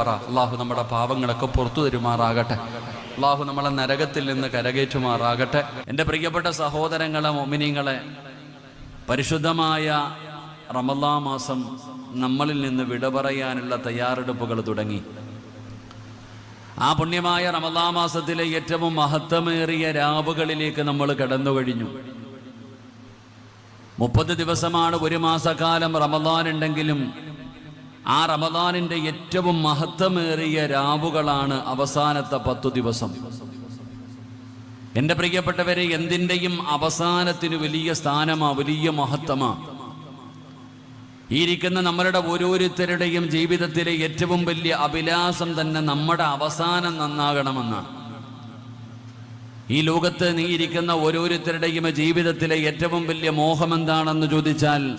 പറ. അള്ളാഹു നമ്മുടെ പാവങ്ങളൊക്കെ പുറത്തു തരുമാറാകട്ടെ. അള്ളാഹു നമ്മളെ നരകത്തിൽ നിന്ന് കരകയറ്റുമാറാകട്ടെ. എന്റെ പ്രിയപ്പെട്ട സഹോദരങ്ങളെ മൊമിനിങ്ങളെ പരിശുദ്ധമായ റമല്ലാ മാസം നമ്മളിൽ നിന്ന് വിട പറയാനുള്ള തയ്യാറെടുപ്പുകൾ തുടങ്ങി. ആ പുണ്യമായ റമല്ലാ മാസത്തിലെ ഏറ്റവും മഹത്വമേറിയ രാവുകളിലേക്ക് നമ്മൾ കടന്നു കഴിഞ്ഞു മുപ്പത് ദിവസമാണ് ഒരു മാസക്കാലം റമദാൻ ഉണ്ടെങ്കിലും ആ റമദാനിന്റെ ഏറ്റവും മഹത്വമേറിയ രാവുകളാണ് അവസാനത്തെ പത്തു ദിവസം. എന്റെ പ്രിയപ്പെട്ടവരെ എന്തിന്റെയും അവസാനത്തിന് വലിയ സ്ഥാനമാ വലിയ മഹത്വമാ. ഇരിക്കുന്ന നമ്മളുടെ ഓരോരുത്തരുടെയും ജീവിതത്തിലെ ഏറ്റവും വലിയ അഭിലാഷം തന്നെ നമ്മുടെ അവസാനം നന്നാകണമെന്നാണ്. ഈ ലോകത്ത് നീ ഇരിക്കുന്ന ഓരോരുത്തരുടെയും ജീവിതത്തിലെ ഏറ്റവും വലിയ മോഹം എന്താണെന്ന് ചോദിച്ചാൽ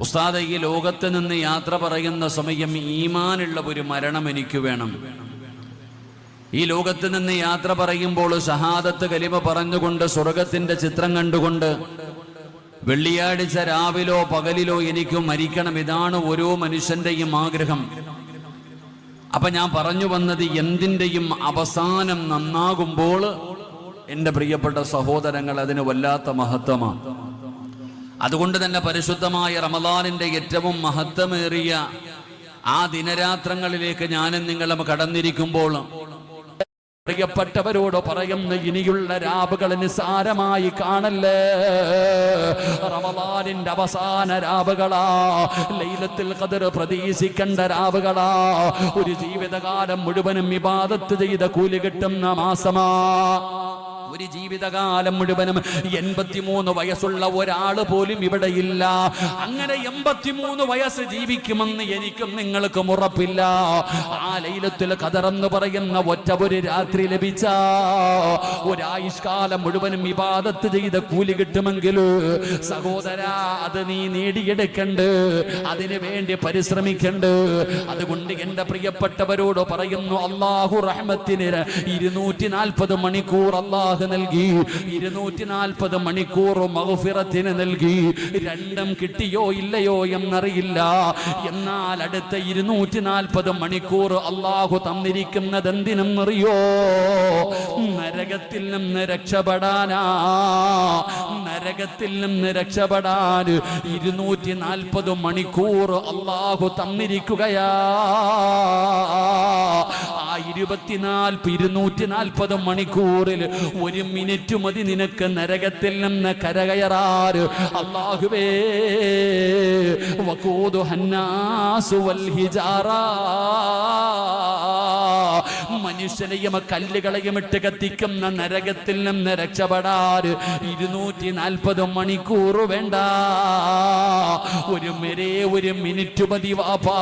ഉസ്താദ് ഈ ലോകത്ത് നിന്ന് യാത്ര പറയുന്ന സമയം ഈമാനുള്ള ഒരു മരണം എനിക്ക് വേണം. ഈ ലോകത്ത് നിന്ന് യാത്ര പറയുമ്പോൾ ഷഹാദത്ത് കലിമ പറഞ്ഞുകൊണ്ട് സ്വർഗത്തിന്റെ ചിത്രം കണ്ടുകൊണ്ട് വെള്ളിയാഴ്ച രാവിലോ പകലിലോ എനിക്ക് മരിക്കണം ഇതാണ് ഓരോ മനുഷ്യന്റെയും ആഗ്രഹം. അപ്പൊ ഞാൻ പറഞ്ഞു വന്നത് എന്തിന്റെയും അവസാനം നന്നാകുമ്പോൾ എന്റെ പ്രിയപ്പെട്ട സഹോദരങ്ങൾ അതിന് വല്ലാത്ത മഹത്വമാണ്. അതുകൊണ്ട് തന്നെ പരിശുദ്ധമായ റമദാനിന്റെ ഏറ്റവും മഹത്വമേറിയ ആ ദിനരാത്രങ്ങളിലേക്ക് ഞാനും നിങ്ങളും കടന്നിരിക്കുമ്പോൾ പ്രിയപ്പെട്ടവരോട് പറയുന്ന ഇനിയുള്ള രാവുകൾ നിസാരമായി കാണല്ലേ? റമദാനിന്റെ അവസാന രാവുകളാ. ലൈലത്തിൽ കതിർ പ്രതീക്ഷിക്കേണ്ട രാവുകളാ. ഒരു ജീവിതകാലം മുഴുവനും വിവാദത്ത് ചെയ്ത കൂലി കിട്ടുന്ന മാസമാ. ഒരു ജീവിതകാലം മുഴുവനും എൺപത്തിമൂന്ന് വയസ്സുള്ള ഒരാൾ പോലും ഇവിടെ ഇല്ല. അങ്ങനെ എൺപത്തിമൂന്ന് വയസ്സ് ജീവിക്കുമെന്ന് എനിക്കും നിങ്ങൾക്കും ഉറപ്പില്ല. ആ ലൈലത്തിൽ കതറെന്ന് പറയുന്ന ഒറ്റ ഒരു രാത്രി ലഭിച്ച. ഒരായുഷ്കാലം മുഴുവനും വിവാദത്ത് ചെയ്ത കൂലി കിട്ടുമെങ്കിൽ സഹോദര അത് നീ നേടിയെടുക്കണ്ട്. അതിനു വേണ്ടി പരിശ്രമിക്കണ്ട്. അതുകൊണ്ട് എന്റെ പ്രിയപ്പെട്ടവരോട് പറയുന്നു അള്ളാഹു റഹ്മത്തിന് ഇരുന്നൂറ്റി നാൽപ്പത് മണിക്കൂർ അള്ളാഹു നൽകി. ഇരുന്നൂറ്റി നാൽപ്പത് മണിക്കൂർ മഹഫിറത്തിന് നൽകി. രണ്ടും കിട്ടിയോ ഇല്ലയോ എന്നറിയില്ല. എന്നാൽ അടുത്ത ഇരുന്നൂറ്റി നാൽപ്പത് മണിക്കൂർ അള്ളാഹു തന്നിരിക്കുന്നത് എന്തിനെന്നറിയോ നരകത്തിൽ നിന്ന് രക്ഷപ്പെടാനാ. നരകത്തിൽ നിന്ന് രക്ഷപ്പെടാൻ ഇരുന്നൂറ്റി നാൽപ്പത് മണിക്കൂർ അള്ളാഹു തന്നിരിക്കുകയാ. ആ ഇരുപത്തിനാൽപ്പ് ഇരുന്നൂറ്റി നാൽപ്പത് മണിക്കൂറിൽ ഒരു മിനിറ്റ് മതി നിനക്ക് നരകത്തിൽ നിന്ന് കരകയറാറ്. അള്ളാഹുവേ മനുഷ്യനെയും കല്ലുകളെയും ഇട്ട് കത്തിക്കുന്ന നരകത്തിൽ നിന്ന് രക്ഷപ്പെടാൻ ഇരുന്നൂറ്റി നാൽപ്പത് മണിക്കൂർ വേണ്ട. ഒരു മെരേ ഒരു മിനിറ്റ് മതി വാപ്പാ.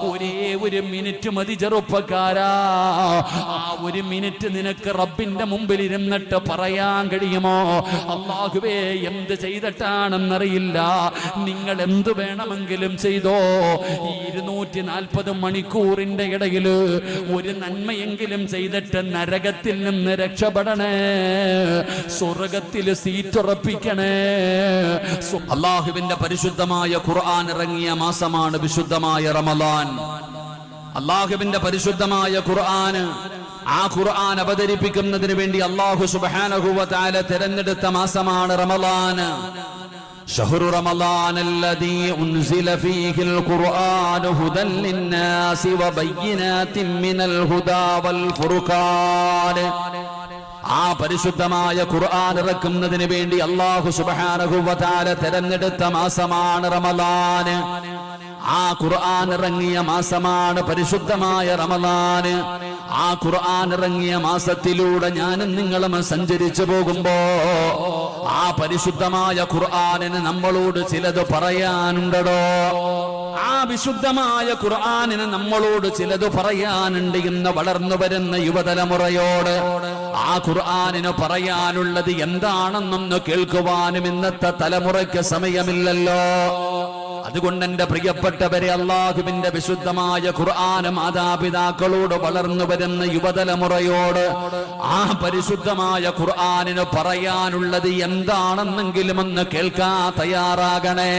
ഒരേ ഒരു മിനിറ്റ് മതി ചെറുപ്പക്കാരാ. ആ ഒരു മിനിറ്റ് നിനക്ക് റബ്ബിന്റെ മുമ്പിൽ ഇരുന്നിട്ട് പറയാൻ കഴിയുമോ? അള്ളാഹുവേ എന്ത് ചെയ്തിട്ടാണെന്നറിയില്ല. നിങ്ങൾ എന്ത് വേണമെങ്കിലും ചെയ്തോ. ഈ ഇരുന്നൂറ്റി നാൽപ്പത് മണിക്കൂറിന്റെ ഇടയിൽ ഒരു നന്മയെങ്കിലും ചെയ്തിട്ട് നരകത്തിൽ നിന്ന് രക്ഷപ്പെടണേ. സ്വർഗത്തിൽ സീറ്റുറപ്പിക്കണേ. അള്ളാഹുവിന്റെ പരിശുദ്ധമായ ഖുർആൻ ഇറങ്ങിയ മാസമാണ് വിശുദ്ധമായ റമദാൻ. അള്ളാഹുവിന്റെ പരിശുദ്ധമായ ഖുർആൻ ആ ഖുർആൻ അവതരിപ്പിക്കുന്നതിന് വേണ്ടി അള്ളാഹു സുബാനഹുവ താല തിരഞ്ഞെടുത്ത മാസമാണ് റമദാൻ. شهر رمضان الذي أنزل فيه القرآن هدى للناس وبينات من الهدى والفرقان ആ പരിശുദ്ധമായ ഖുർആൻ ഇറക്കുന്നതിന് വേണ്ടി അള്ളാഹു സുബാനഹുവതാല തെരഞ്ഞെടുത്ത മാസമാണ് റമദാന് ആ ഖുർആൻ ഇറങ്ങിയ മാസമാണ് പരിശുദ്ധമായ റമദാന് ആ ഖുർആൻ ഇറങ്ങിയ മാസത്തിലൂടെ ഞാനും നിങ്ങളും സഞ്ചരിച്ചു പോകുമ്പോ ആ പരിശുദ്ധമായ ഖുർആനിന് നമ്മളോട് ചിലത് പറയാനുണ്ടടോ. ആ വിശുദ്ധമായ ഖുർആനിന് നമ്മളോട് ചിലത് പറയാനുണ്ട് ഇന്ന് വളർന്നു വരുന്ന യുവതലമുറയോട് ആ ഖുർആനിന് പറയാനുള്ളത് എന്താണെന്നൊന്ന് കേൾക്കുവാനും ഇന്നത്തെ തലമുറയ്ക്ക് സമയമില്ലല്ലോ. അതുകൊണ്ട് എന്റെ പ്രിയപ്പെട്ടവരെ അള്ളാഹുവിന്റെ വിശുദ്ധമായ ഖുർആൻ മാതാപിതാക്കളോട് വളർന്നു വരുന്ന യുവതലമുറയോട് ആ പരിശുദ്ധമായ ഖുർആാനിന് പറയാനുള്ളത് എന്താണെന്നെങ്കിലും ഒന്ന് കേൾക്കാൻ തയ്യാറാകണേ.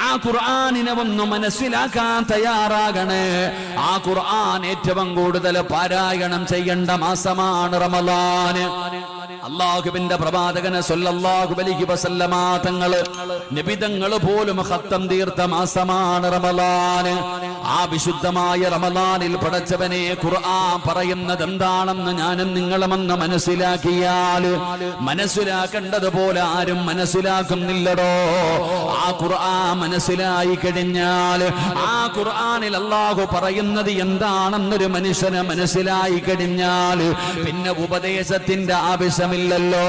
ആ ഖുർആാനിനെ ഒന്ന് മനസ്സിലാക്കാൻ തയ്യാറാകണേ. ആ ഖുർആൻ ഏറ്റവും കൂടുതൽ പാരായണം ചെയ്യേണ്ട മാസമാണ് റമലാന് അള്ളാഹുവിന്റെ പ്രവാചകന് സല്ലല്ലാഹു അലൈഹി വസല്ലമ നിബിതങ്ങൾ പോലും ഹത്തം തീർത്ത മാസമാണ് റമലാന്. ആ വിശുദ്ധമായ റമലാനിൽ പടച്ചവനെ ഖുർആൻ പറയുന്നത് എന്താണെന്ന് ഞാനും നിങ്ങളുമെന്ന് മനസ്സിലാക്കിയാൽ മനസ്സിലാക്കേണ്ടതുപോലെ ആരും മനസ്സിലാക്കുന്നില്ലടോ. ആ ഖുർആൻ മനസ്സിലായി കഴിഞ്ഞാൽ ആ ഖുർആനിൽ അള്ളാഹു പറയുന്നത് എന്താണെന്നൊരു മനുഷ്യന് മനസ്സിലായി കഴിഞ്ഞാൽ പിന്നെ ഉപദേശത്തിന്റെ ആവശ്യമില്ലല്ലോ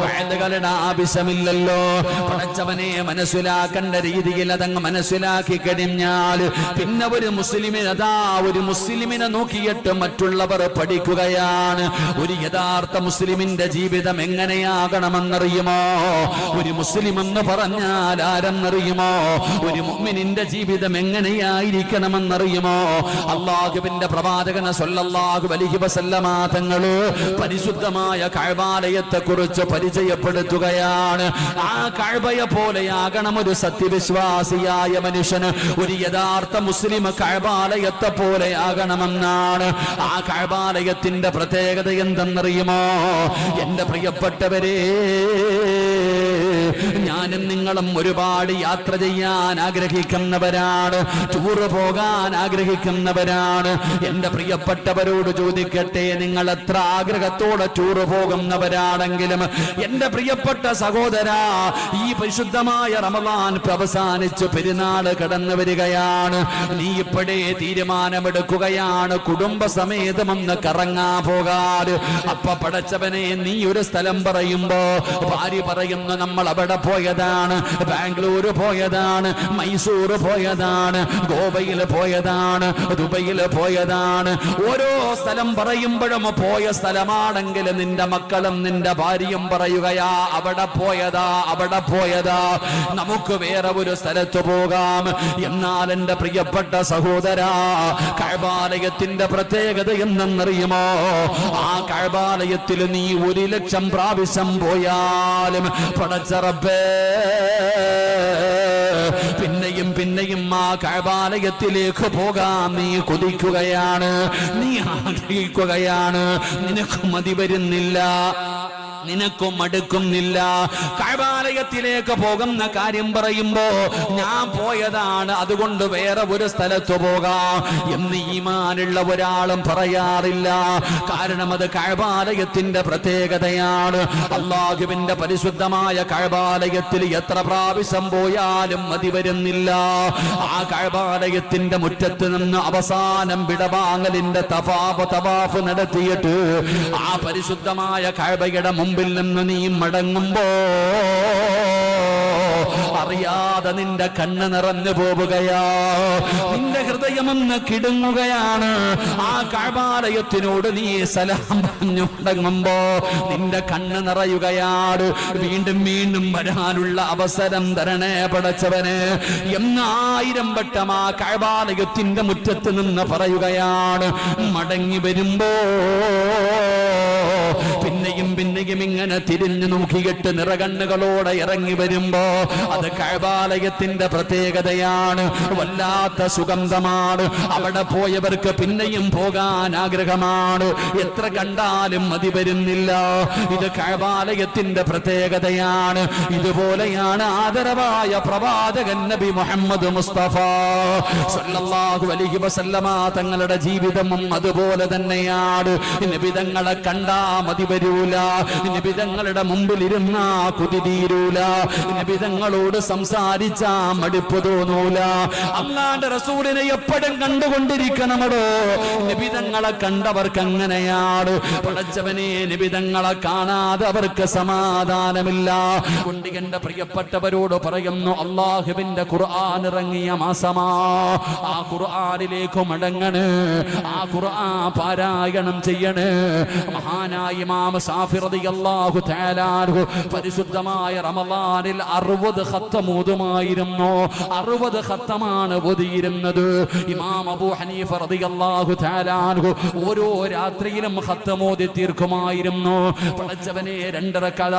വയലുകളുടെ ആവശ്യമില്ലല്ലോ. പടച്ചവനെ മനസ്സിലാക്കേണ്ട രീതിയിൽ അതങ്ങ് മനസ്സിലാക്കി കഴിഞ്ഞാൽ പിന്നെ ഒരു മുസ്ലിമിന് അതാ ഒരു മുസ്ലിമിനെ നോക്കിയിട്ട് മറ്റുള്ളവർ പഠിക്കുകയാണ്. ഒരു യഥാർത്ഥ മുസ്ലിമിന്റെ ജീവിതം എങ്ങനെയാകണമെന്നറിയുമോ? ഒരു മുസ്ലിം എന്ന് പറഞ്ഞാൽ ആരെന്നറിയുമോ? ഒരു മുമ്മിനിന്റെ ജീവിതം എങ്ങനെയായിരിക്കണമെന്നറിയുമോ? അള്ളാഹുവിന്റെ പ്രവാചകന സല്ലല്ലാഹു അലൈഹി വസല്ലമാതങ്ങൾ പരിശുദ്ധമായ പരിശുദ്ധമായ കഅബാലയത്തെ കുറിച്ച് പരിചയപ്പെടുത്തുകയാണ്. ആ കഴബയെ പോലെയാകണം ഒരു സത്യവിശ്വാസിയായ മനുഷ്യന്. ഒരു യഥാർത്ഥ മുസ്ലിം കഅബാലയത്തെ പോലെയാകണമെന്നാണ് ആ കഴബാലയത്തിന്റെ പ്രത്യേകത എന്തെന്നറിയുമോ? എന്റെ പ്രിയപ്പെട്ടവരെ ഞാനും നിങ്ങളും ഒരുപാട് യാത്ര ചെയ്യാൻ ആഗ്രഹിക്കുന്നവരാണ്. ടൂറ് പോകാൻ ആഗ്രഹിക്കുന്നവരാണ്. എന്റെ പ്രിയപ്പെട്ടവരോട് ചോദിക്കട്ടെ നിങ്ങൾ എത്ര ആഗ്രഹത്തോടെ ടൂറ് പോകുന്നവരാണെങ്കിലും എന്റെ പ്രിയപ്പെട്ട സഹോദര ഈ പരിശുദ്ധമായ റമദാൻ അവസാനിച്ചു പെരുന്നാൾ കടന്നു വരികയാണ്. നീ ഇപ്പോഴേ തീരുമാനമെടുക്കുകയാണ്. കുടുംബസമേതമൊന്ന് കറങ്ങാ പോകാറ് അപ്പ പടച്ചവനെ നീ ഒരു സ്ഥലം പറയുമ്പോ ഭാര്യ പറയുന്നു നമ്മൾ അവിടെ പോയതാണ്. ബാംഗ്ലൂർ പോയതാണ്. മൈസൂർ പോയതാണ്. ഗോവയിൽ പോയതാണ്. ദുബൈയിൽ പോയതാണ്. ഓരോ സ്ഥലം പറയുമ്പോഴും പോയ സ്ഥലമാണെങ്കിൽ നിന്റെ മക്കളും നിന്റെ ഭാര്യയും പറയുകയാ അവിടെ പോയതാ അവിടെ പോയതാ. നമുക്ക് വേറെ ഒരു സ്ഥലത്ത് പോകാം. എന്നാൽ എന്റെ പ്രിയപ്പെട്ട സഹോദര കഴബാലയത്തിന്റെ പ്രത്യേകത എന്തെന്നറിയുമോ? ആ കഴബാലയത്തിൽ നീ ഒരു ലക്ഷം പ്രാവശ്യം പോയാലും പടച്ചറപ്പേ പിന്നെയും പിന്നെയും ആ കഴബാലയത്തിലേക്ക് പോകാൻ നീ കൊതിക്കുകയാണ്. നീ ആഗ്രഹിക്കുകയാണ്. നിനക്ക് മതി വരുന്നില്ല. നിനക്കും മടുക്കുന്നില്ല കഴബാലയത്തിലേക്ക് പോകുന്ന കാര്യം പറയുമ്പോ ഞാൻ പോയതാണ് അതുകൊണ്ട് വേറെ ഒരു സ്ഥലത്ത് പോകാം എന്ന് ഈമാനുള്ള ഒരാളും പറയാറില്ല. കാരണം അത് കഴബാലയത്തിന്റെ പ്രത്യേകതയാണ്. അള്ളാഹുവിന്റെ പരിശുദ്ധമായ കഴബാലയത്തിൽ എത്ര പ്രാവശ്യം പോയാലും മതി വരുന്നില്ല. ആ കഴബാലയത്തിന്റെ മുറ്റത്ത് നിന്ന് അവസാനം വിടവാങ്ങലിന്റെ തവാഫ് തവാഫ് നടത്തിയിട്ട് ആ പരിശുദ്ധമായ കഴബയുടെ മുമ്പിൽ നിന്ന് നീ മടങ്ങുമ്പോ അറിയാതെ നിന്റെ കണ്ണ് നിറഞ്ഞു പോവുകയാ. നിന്റെ ഹൃദയമൊന്ന് കിടുങ്ങുകയാണ്. ആ കഴമാലയത്തിനോട് നീ സലാം പറഞ്ഞു മടങ്ങുമ്പോ നിന്റെ കണ്ണ് നിറയുകയാണ് വീണ്ടും വീണ്ടും വരാനുള്ള അവസരം തരണേ പടച്ചവന്. എന്നായിരം വട്ടം ആ കഴമാലയത്തിന്റെ മുറ്റത്ത് നിന്ന് പറയുകയാണ്. മടങ്ങി വരുമ്പോ പിന്നെയും ഇങ്ങനെ തിരിഞ്ഞു നോക്കിയിട്ട് നിറകണ്ണുകളോടെ ഇറങ്ങി വരുമ്പോ അത് കഴബാലയത്തിന്റെ പ്രത്യേകതയാണ്. വല്ലാത്ത സുഗന്ധമാണ്. അവിടെ പോയവർക്ക് പിന്നെയും പോകാൻ ആഗ്രഹമാണ്. എത്ര കണ്ടാലും മതി വരുന്നില്ല. ഇത് കഴബാലയത്തിന്റെ പ്രത്യേകതയാണ്. ഇതുപോലെയാണ് ആദരവായ പ്രവാചകൻ നബി മുഹമ്മദ് മുസ്തഫ. സല്ലല്ലാഹു അലൈഹി വസല്ലമ തങ്ങളുടെ ജീവിതവും അതുപോലെ തന്നെയാണ്. നബിതങ്ങളെ കണ്ടാ മതി വരൂല. നിബിതങ്ങളുടെ മുമ്പിൽ ഇരുന്നാ കുതി നിബിതങ്ങളോട് സംസാരിച്ച മടുപ്പ് തോന്നൂല. അള്ളാന്റെ റസൂലിനെ എപ്പോഴും കണ്ടുകൊണ്ടിരിക്കണമടോ. നിബിതങ്ങളെ കണ്ടവർക്ക് അങ്ങനെയാണ്. പടച്ചവനെ നിബിതങ്ങളെ കാണാതെ അവർക്ക് സമാധാനമില്ല. കൊണ്ട് പ്രിയപ്പെട്ടവരോട് പറയുന്നു അള്ളാഹുവിന്റെ ഖുർആൻ ഇറങ്ങിയ മാസമാ. ആ ഖുർആനിലേക്ക് മടങ്ങണ്. ആ ഖുർആൻ പാരായണം ചെയ്യണ്. മഹാനായി മാമ സാ ഷാഫി റളിയല്ലാഹു തആല പരിശുദ്ധമായ റമളാനിൽ അറുപത് ഖത്തമൂതുമായിരുന്നു അറുപത് ഖത്തമാണ് ഓതിയിരുന്നത്. ഇമാം അബൂ ഹനീഫ റളിയല്ലാഹു തആല അൻഹു ഓരോ രാത്രിയിലും ഖത്തമോതി തീർക്കുമായിരുന്നു. പടച്ചവനെ രണ്ടര കഥ.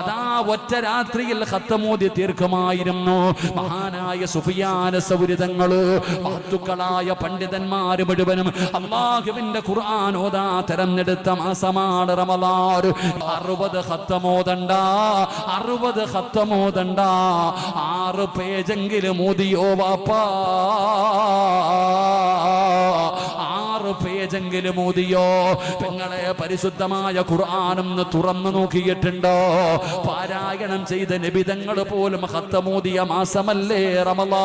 അതാ ഒറ്റ രാത്രിയിൽ ഖത്തമോതി തീർക്കുമായിരുന്നു. മഹാനായ സുഫിയാന സൗരിതങ്ങൾ മഹത്തുക്കളായ പണ്ഡിതന്മാര് മുഴുവനും അള്ളാഹുവിന്റെ ഖുർആൻ ഓതാ തെരഞ്ഞെടുത്ത മാസമാണ് റമലാർ അറുപത് ഹത്തമോതണ്ട അറുപത് ഹത്തമോതണ്ട ആറ് പേജെങ്കിലും മോദിയോ വാപ്പാ. ആറ് പേജെങ്കിലും ഓതിയോ. പെങ്ങളെ പരിശുദ്ധമായ ഖുർആാനൊന്ന് തുറന്നു നോക്കിയിട്ടുണ്ടോ? പാരായണം ചെയ്ത നിബിതങ്ങൾ പോലും ഹത്തമോദിയ മാസമല്ലേ റമലാ